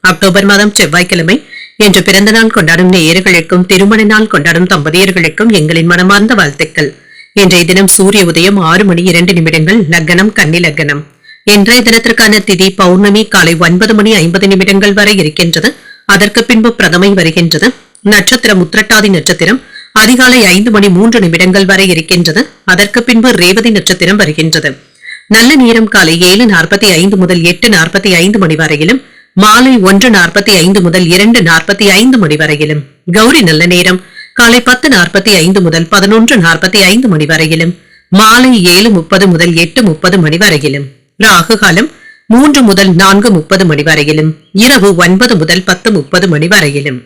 October மாதம் செவ்வாய்க்கிழமை. இன்று பிறந்த நாள் கொண்டாடும் நேயர்களுக்கும் திருமண நாள் கொண்டாடும் தம்பதியர்களுக்கும் எங்களின் மனமார்ந்த வாழ்த்துக்கள். இன்றைய தினம் சூரிய உதயம் ஆறு மணி இரண்டு நிமிடங்கள் லக்னம் கன்னி லக்னம். இன்றைய தினத்திற்கான திதி பௌர்ணமி காலை ஒன்பது மணி ஐம்பது நிமிடங்கள் வரை இருக்கின்றது. அதற்கு பின்பு பிரதமை வருகின்றது. நட்சத்திரம் உத்திரட்டாதி நட்சத்திரம் அதிகாலை ஐந்து மணி மூன்று நிமிடங்கள் வரை இருக்கின்றது. அதற்கு பின்பு ரேவதி நட்சத்திரம் வருகின்றது. நல்ல நேரம் காலை ஏழு நாற்பத்தி ஐந்து முதல் எட்டு நாற்பத்தி ஐந்து மணி வரையிலும் மாலை ஒன்று நாற்பத்தி ஐந்து முதல் இரண்டு நாற்பத்தி ஐந்து மணி வரையிலும். கௌரி நல்ல நேரம். காலை பத்து நாற்பத்தி ஐந்து முதல் பதினொன்று நாற்பத்தி ஐந்து மணி வரையிலும். மாலை ஏழு முப்பது முதல் எட்டு முப்பது மணி வரையிலும். ராகு காலம் மூன்று முதல் நான்கு முப்பது மணி வரையிலும். இரவு ஒன்பது முதல் பத்து முப்பது மணி வரையிலும்.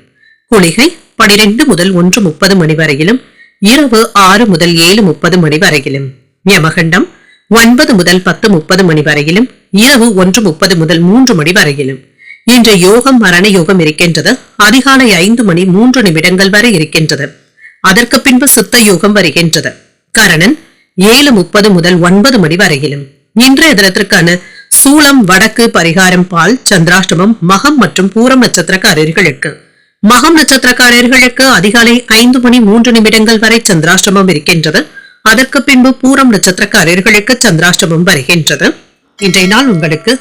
குளிகை பனிரெண்டு முதல் ஒன்று முப்பது மணி வரையிலும். இரவு ஆறு முதல் ஏழு முப்பது மணி வரையிலும். யமகண்டம் ஒன்பது முதல் பத்து முப்பது மணி வரையிலும். இரவு ஒன்று முப்பது முதல் மூன்று மணி வரையிலும். இன்று யோகம் மரண யோகம் இருக்கின்றது. அதிகாலை ஐந்து மணி மூன்று நிமிடங்கள் வரை இருக்கின்றது. அதற்கு பின்பு சுத்த யோகம் வருகின்றது. கரணன் ஏழு முப்பது முதல் ஒன்பது மணி வரையிலும். இன்றைய தினத்திற்கான சூளம் வடக்கு பரிகாரம் பால் சந்திராஷ்டமம் மகம் மற்றும் பூரம் நட்சத்திரக்காரர்களுக்கு. மகம் நட்சத்திரக்காரர்களுக்கு அதிகாலை ஐந்து மணி மூன்று நிமிடங்கள் வரை சந்திராஷ்டமம் இருக்கின்றது. அதற்கு பின்பு பூரம் நட்சத்திரக்காரர்களுக்கு சந்திராஷ்டமம் வருகின்றது. இன்றைய நாள் உங்களுக்கு